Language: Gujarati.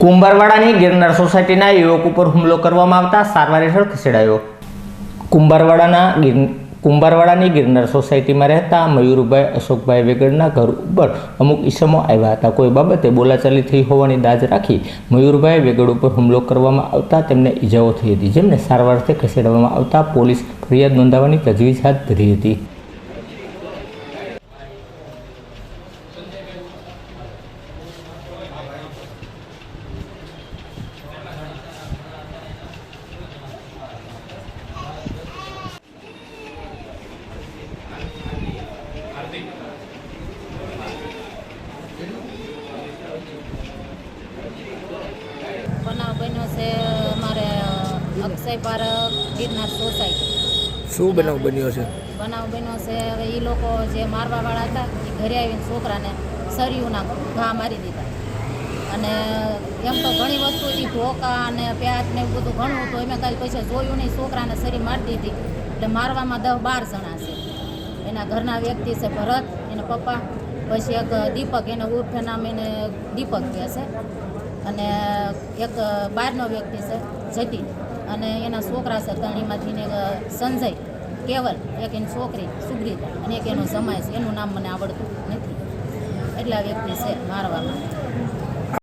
કુંભારવાડાની ગિરનાર સોસાયટીના યુવક ઉપર હુમલો કરવામાં આવતા સારવાર હેઠળ ખસેડાયો. કુંભારવાડાના કુંભારવાડાની ગિરનાર સોસાયટીમાં રહેતા મયુરભાઈ, અશોકભાઈ વેગડના ઘર ઉપર અમુક ઈસમો આવ્યા હતા. કોઈ બાબતે બોલાચાલી થઈ હોવાની દાજ રાખી મયુરભાઈ વેગડ ઉપર હુમલો કરવામાં આવતા તેમને ઈજાઓ થઈ હતી, જેમને સારવારથી ખસેડવામાં આવતા પોલીસ ફરિયાદ નોંધાવવાની તજવીજ હાથ ધરી હતી બનાવ બન્યો છે અમારે અક્ષય પાર્ક ગિરનાર સોસાયટી. શું બનાવ બન્યો છે? બનાવ બન્યો છે હવે એ લોકો જે મારવાવાળા હતા એ ઘરે આવીને છોકરાને સરિયુંના ઘા મારી દીધા. અને એમ તો ઘણી વસ્તુ હતી ઢોકા અને પ્યાજ ને એવું બધું ઘણું હતું એમાં કાંઈ પછી જોયું નહીં છોકરાને સરી મારી દીધી. એટલે મારવામાં દસ બાર જણા છે. એના ઘરના વ્યક્તિ છે ભરત એના પપ્પા પછી એક દીપક એને ઉર્ફ નામ એને દીપક કહે છે. અને એક બહારનો વ્યક્તિ છે જતીન. અને એના છોકરા છે ને સંજય કેવલ, એક એની છોકરી, સુગ્રીત, અને એક એનો છે. એનું નામ મને આવડતું નથી. એટલા વ્યક્તિ છે મારવામાં.